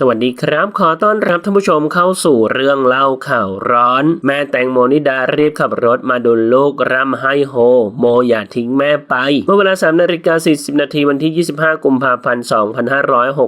สวัสดีครับ ขอต้อนรับท่านผู้ชมเข้าสู่เรื่องเล่าข่าวร้อน แม่แตงโมนิดารีบขับรถมาดูลูกร่ำให้โฮ โมอย่าทิ้งแม่ไป เมื่อเวลา3นาฬิกา40 นาทีวันที่ 25 กุมภาพันธ์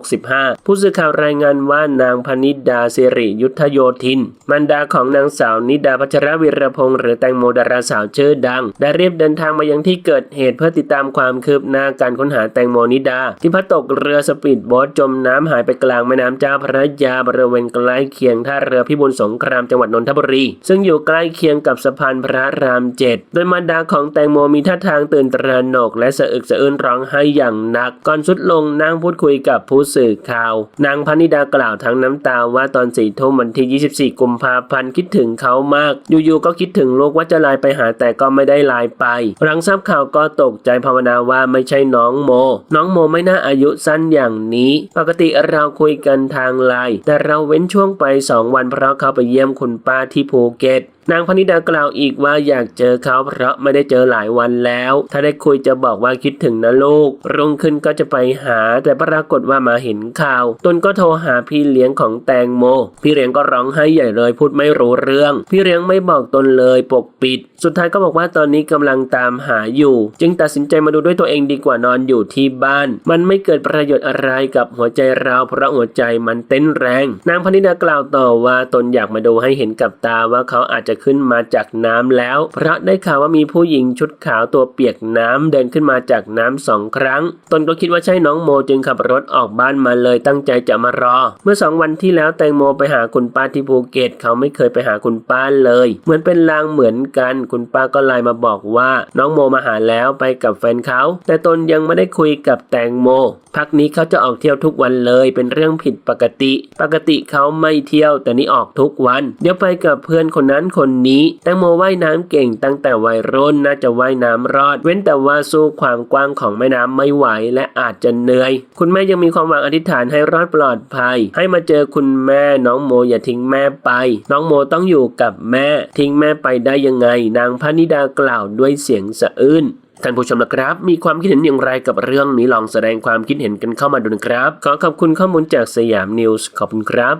2565 ผู้สื่อข่าวรายงานว่านางพนิดาสิริยุทธโยธิน มารดาของนางสาวนิดาพัชรวิรพงษ์หรือแตงโมดาราสาวชื่อดัง ได้รีบเดินทางมายังที่เกิดเหตุเพื่อติดตามความคืบหน้าการค้นหาแตงโมนิดา ที่พัดตกเรือสปีดโบ๊ทจมน้ำหายไปกลางแม่น้ำเจ้าพระยาบริเวณใกล้เคียงท่าเรือพิบูลสงครามจังหวัดนนทบุรี ซึ่งอยู่ใกล้เคียงกับสะพานพระรามเจ็ดโดยมารดาของแตงโมมีท่าทางตื่นตระหนกและสะอึกสะอื้นร้องไห้อย่างหนัก ก่อนสุดลงนั่งพูดคุยกับผู้สื่อข่าว นางพนิดากล่าวทั้งน้ำตาว่าตอนสี่ทุ่มวันที่ 24 กุมภาพันธ์คิดถึงเขามาก อยู่ๆก็คิดถึงลูกว่าจะไลน์ไปหาแต่ก็ไม่ได้ไลน์ไป หลังทราบข่าวก็ตกใจภาวนาว่าไม่ใช่น้องโม น้องโมไม่น่าอายุสั้นอย่างนี้ ปกติเราคุยกันทางไลน์แต่เราเว้นช่วงไปสองวันเพราะเขาไปเยี่ยมคุณป้าที่ภูเก็ตนางพนิดากล่าวอีกว่าอยากเจอเขาเพราะไม่ได้เจอหลายวันแล้ว ถ้าได้คุยจะบอกว่าคิดถึงนะลูก รุ่งขึ้นก็จะไปหา แต่ปรากฏว่ามาเห็นข่าว ตนก็โทรหาพี่เลี้ยงของแตงโม พี่เลี้ยงก็ร้องไห้ใหญ่เลยพูดไม่รู้เรื่อง พี่เลี้ยงไม่บอกตนเลยปกปิด สุดท้ายก็บอกว่าตอนนี้กำลังตามหาอยู่ จึงตัดสินใจมาดูด้วยตัวเองดีกว่านอนอยู่ที่บ้าน มันไม่เกิดประโยชน์อะไรกับหัวใจเราเพราะหัวใจมันเต้นแรง นางพนิดากล่าวต่อว่าตนอยากมาดูให้เห็นกับตาว่าเขาอาจจะขึ้นมาจากน้ำแล้ว เพราะได้ข่าวว่ามีผู้หญิงชุดขาวตัวเปียกน้ำเดินขึ้นมาจากน้ำสองครั้ง ตนก็คิดว่าใช่น้องโมจึงขับรถออกบ้านมาเลยตั้งใจจะมารอ เมื่อสองวันที่แล้วแตงโมไปหาคุณป้าที่ภูเก็ตเขาไม่เคยไปหาคุณป้าเลย เหมือนเป็นลางเหมือนกัน คุณป้าก็ไลน์มาบอกว่าน้องโมมาหาแล้วไปกับแฟนเขาแต่ตนยังไม่ได้คุยกับแตงโม พักนี้เขาจะออกเที่ยวทุกวันเลย เป็นเรื่องผิดปกติ ปกติเขาไม่เที่ยวแต่นี่ออกทุกวัน เดี๋ยวไปกับเพื่อนคนนั้นคนนนี้แตงโมว่ายน้ำเก่งตั้งแต่วัยรุ่นน่าจะว่ายน้ำรอด เว้นแต่ว่าสู้ความกว้างของแม่น้ำไม่ไหวและอาจจะเหนื่อย คุณแม่ยังมีความหวังอธิษฐานให้รอดปลอดภัย ให้มาเจอคุณแม่น้องโมอย่าทิ้งแม่ไป น้องโมต้องอยู่กับแม่ ทิ้งแม่ไปได้ยังไง นางพนิดากล่าวด้วยเสียงสะอื้นท่านผู้ชมนะครับ มีความคิดเห็นอย่างไรกับเรื่องนี้ลองแสดงความคิดเห็นกันเข้ามาดูนะครับ ขอขอบคุณข้อมูลจากสยามนิวส์ขอบคุณครับ